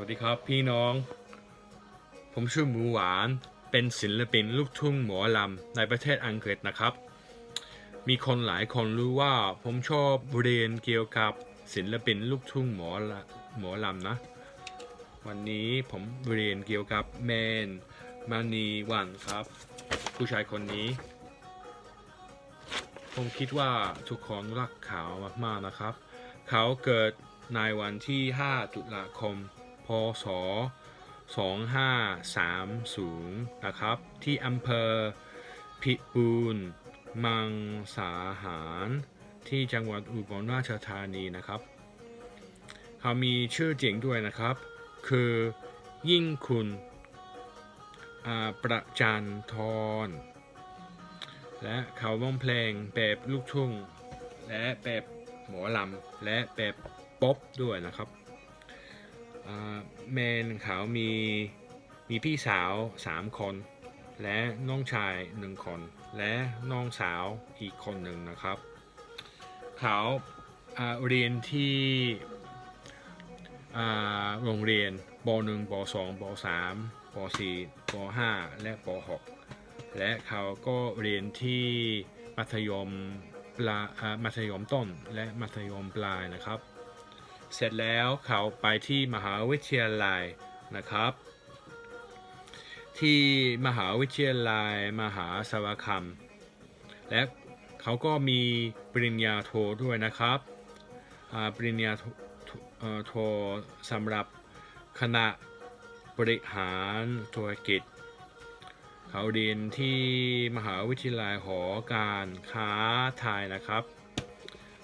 วัสดีครับพี่น้อง ผมชื่อหมูหวาน เป็นศิลปินลูกทุ่งหมอลำในประเทศอังกฤษนะครับ มีคนหลายคนรู้ว่าผมชอบเรียนเกี่ยวกับศิลปินลูกทุ่งหมอลหมอลำนะ วันนี้ผมเรียนเกี่ยวกับแมนมานีวันครับ ผู้ชายคนนี้ ผมคิดว่าทุกคนรักเขามากๆนะครับ เขาเกิดในวันที่ 5 ตุลาคม พศ 2530 นะครับ ที่อำเภอพิบูลมังสาหารที่จังหวัดอุบลราชธานีนะครับ เขามีชื่อเจริงด้วยนะครับ คือยิ่งคุณประจันทรและเขาร้องเพลงแบบลูกทุ่ง และแบบหมอลำ และแบบป๊อปด้วยนะครับ แมนเขามีมีพี่สาวสามคน และน้องชายหนึ่งคน และน้องสาวอีกคนหนึ่งนะครับ เขาอ่าเรียนที่โรงเรียนป .1 ป .2 ป .3 ป .4 ป .5 และป .6 และเขาก็เรียนที่มัธยมปลาอ่ามัธยมต้นและมัธยมปลายนะครับ เสร็จแล้วเขาไปที่มหาวิทยาลัยนะครับ ที่มหาวิทยาลัยมหาสารคามและเขาก็มีปริญญาโทด้วยนะครับปริญญาโทสำหรับคณะบริหารธุรกิจ เขาเรียนที่มหาวิทยาลัยหอการค้าไทยนะครับ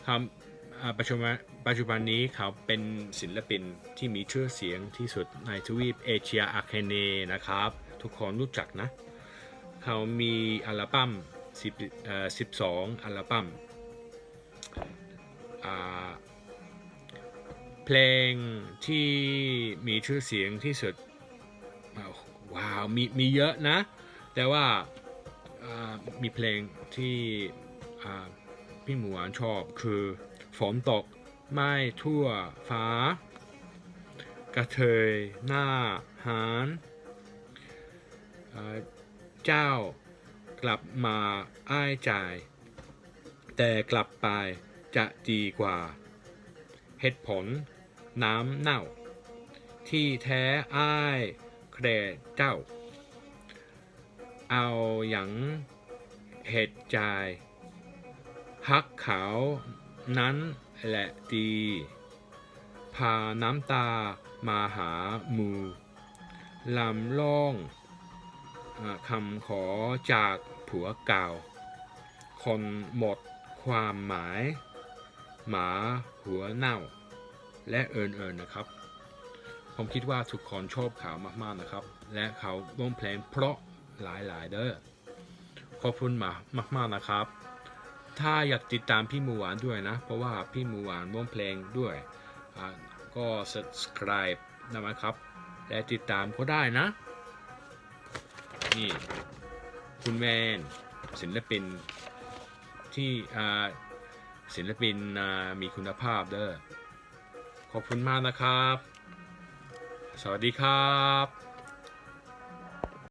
ครับอ่า ปัจจุบันปัจจุบันนี้เขาเป็นศิลปินที่มีชื่อเสียงที่สุดในทวีปเอเชียอาคเนนะครับ ทุกคนรู้จักนะ เขามีอัลบั้ม12 อัลบั้มเพลงที่มีชื่อเสียงที่สุด ว้าว มีมีเยอะนะ แต่ว่ามีเพลงที่พี่หมูหวนชอบคือ ฝนตกไม่ทั่วฟ้า กระเทยหน้าหานเเจ้ากลับมาอ้ายจ่าย แต่กลับไปจะดีกว่า เหตุผลน้ำเน่า ที่แท้อ้ายแครเจ้า เอาอย่างเหตุใจฮักเขา นั้นแหละดี พาน้ำตามาหามูลำล่องอคำขอจากผัวเก่า คนหมดความหมาย หมาหัวเน่า และเอิญเอิญนะครับ ผมคิดว่าทุกคนชอบเขามากๆนะครับ และเขาร้องเพลงเพราะหลายๆเด้อขอบคุณมามากๆนะครับ ถ้าอยากติดตามพี่มูหวานด้วยนะ เพราะว่าพี่มูหวานร้องเพลงด้วยก็ subscribe นะครับ และติดตามก็ได้นะ นี่ คุณแมนศิลปินที่ศิลปินมีคุณภาพเด้อขอบคุณมากนะครับ สวัสดีครับ